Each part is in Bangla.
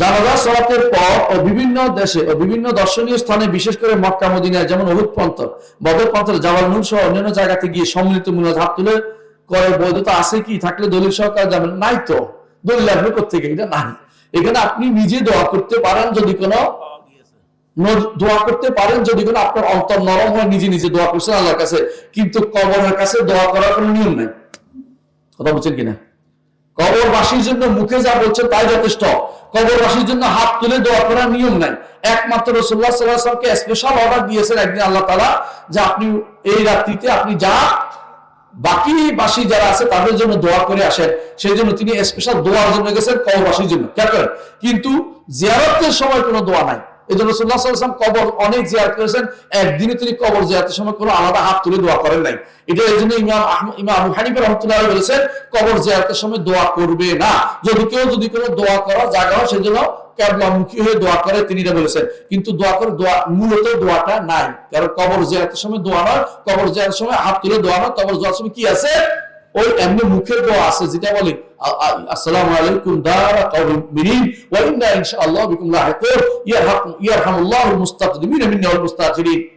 জানাজা সলাতের পর ও বিভিন্ন দেশে ও বিভিন্ন দর্শনীয় স্থানে, বিশেষ করে মক্কা, মদিনায়, যেমন অহুদ পন্থ বদর পন্থের জামাল নুর সহ অন্যান্য জায়গাতে গিয়ে সম্মিলিত মুনাজ হাত তুলে করে। বৈধতা আছে কি? থাকলে দলিল সহকারে যাবেন নাই তো। দলিল লাগবে কোথেকে এটা নাই। এখানে আপনি নিজে দোয়া করতে পারেন যদি কোনো দোয়া করতে পারেন যদি কোনো আপনার অন্তর নরম হয়, নিজে নিজে দোয়া করছেন আল্লাহর কাছে। কিন্তু কবরের কাছে দোয়া করার কোনো নিয়ম নাই। কথা বলছেন কিনা? কবরবাসীর জন্য মুখে যা বলছেন তাই যথেষ্ট। কবরবাসীর জন্য হাত তুলে দোয়া করার নিয়ম নাই। একমাত্র রসুল্লাহ সাল্লাহামকে স্পেশাল অর্ডার দিয়েছেন একদিন আল্লাহ তালা যে আপনি এই রাত্রিতে আপনি যা বাকি বাসী যারা আছে তাদের জন্য দোয়া করে আসেন। সেই জন্য তিনি স্পেশাল দোয়ার জন্য গেছেন কবরবাসীর জন্য। খেয়াল কিন্তু জিয়ারতের সময় কোনো দোয়া নাই। এই জন্য সাল্লাম কবর অনেক জিয়ারত করেছেন। একদিনে তিনি কবর জিয়ারতের সময় কোনো আলাদা হাত তুলে দোয়া করেন নাই। এটা এই জন্য ইমাম ইমাম রহমতুল্লাহ বলেছেন, কবর জিয়ারতের সময় দোয়া করবে না। যদি কেউ যদি কোনো দোয়া করা জায়গা হয়, সেজন্য ক্যাবলামুখী হয়ে দোয়া করে তিনি এটা বলেছেন। কিন্তু দোয়া করে দোয়া, মূলত দোয়াটা নাই। কারণ কবর জিয়ারতের সময় দোয়া নয়, কবর জিয়ারতের সময় হাত তুলে দোয়া নয়, কবর জিয়ারতের সময় কি আছে? ওই এমনি মুখের দোয়া আছে, যেটা বলে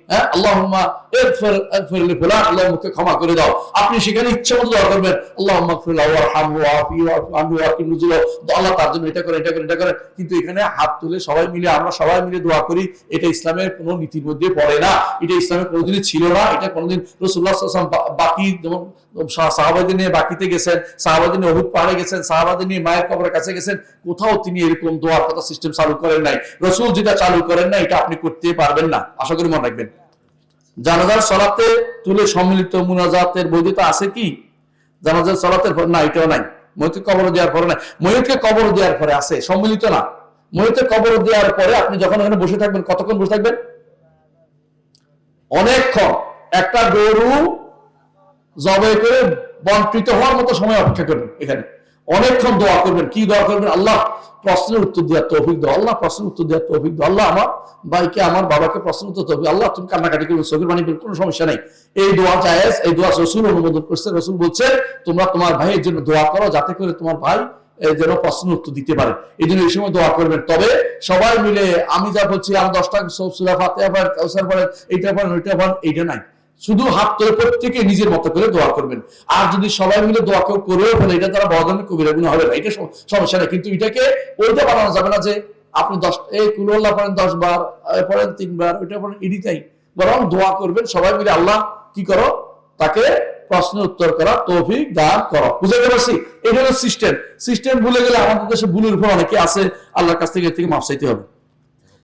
হ্যাঁ আপনি সেখানে ইচ্ছা মতো দোয়া করবেন তার জন্য এটা করে এটা করে এটা করে। কিন্তু এখানে হাত তুলে সবাই মিলে, আমরা সবাই মিলে দোয়া করি, এটা ইসলামের কোনো নীতির মধ্যে পড়ে না। এটা ইসলামের কোনোদিনই ছিল না। এটা কোনোদিন রাসূলুল্লাহ সাল্লাল্লাহু আলাইহি বাকি যেমন সাহাবাদের নিয়ে বাকিতে গেছেন সাহাবাদের নিয়ে অহুদ পাহাড়ে গেছেন, সাহাবাদের নিয়ে মায়ের কবরের কাছে গেছেন, কোথাও তিনি এরকম দোয়ার কথা সিস্টেম চালু করেন নাই। রসুল যেটা চালু করেন না এটা আপনি করতে পারবেন না। আশা করি মনে রাখবেন। জানাজার সলাতে তুলে সম্মিলিত মুনাজাতের বৈধতা আছে কি? জানাজার সলাতের না, এটাও নাই। মহিতকে কবর দেওয়ার পরে না মহিতকে কবর দেওয়ার পরে আছে, সম্মিলিত না। মহিতকে কবর দেওয়ার পরে আপনি যখন ওখানে বসে থাকবেন, কতক্ষণ বসে থাকবেন? অনেকক্ষণ। একটা গরু জবাই করে বন্টিত হওয়ার মতো সময় অপেক্ষা করবেন এখানে। অনেকক্ষণ দোয়া করবেন, কি দোয়া করবেন? আল্লাহ প্রশ্নের উত্তর দেওয়ার তৌফিক দাও, আল্লাহ প্রশ্নের উত্তর দেওয়ার তৌফিক দাও, আল্লাহ আমার ভাইকে, আমার বাবাকে প্রশ্ন উত্তর তৌফিক, আল্লাহ তুমি কান্নাকাটি করবে, চোখের পানি বের, কোনো সমস্যা নেই। এই দোয়া জায়েজ, এই দোয়া রসুল অনুমোদন করছে, রসুল বলছে, তোমরা তোমার ভাইয়ের জন্য দোয়া করো যাতে করে তোমার ভাই যেন প্রশ্ন উত্তর দিতে পারে। এই জন্য এই সময় দোয়া করবেন। তবে সবাই মিলে আমি যা বলছি আমার দশটা সুরা ফাতে আবার কাউসার পড়েন এইটা পড়েন, ওইটা পড়েন, এইটা নাই। শুধু হাত তুলে প্রত্যেকে নিজের মতো করে দোয়া করবেন। আর যদি সবাই মিলে দোয়া কেউ করেও ফেলে, এটা তারা বড় ধরনের কবিরা গুণ হবে না। এটা সমস্যা কিন্তু এটাকে ওইটা বানানো যাবে না যে আপনি দশ এই কুলোল্লাহ পড়েন দশ বার পড়েন তিনবার, ওইটা পড়েন এডিটাই বরং দোয়া করবেন, সবাই মিলে আল্লাহ কি করো? তাকে প্রশ্ন উত্তর করা তৌফিক দান করো। বুঝতে পারছি? এটা হলো সিস্টেম সিস্টেম ভুলে গেলে আমাদের দেশে ভুলের উপর অনেকে আছে। আল্লাহর কাছ থেকে এর থেকে মাপ চাইতে হবে।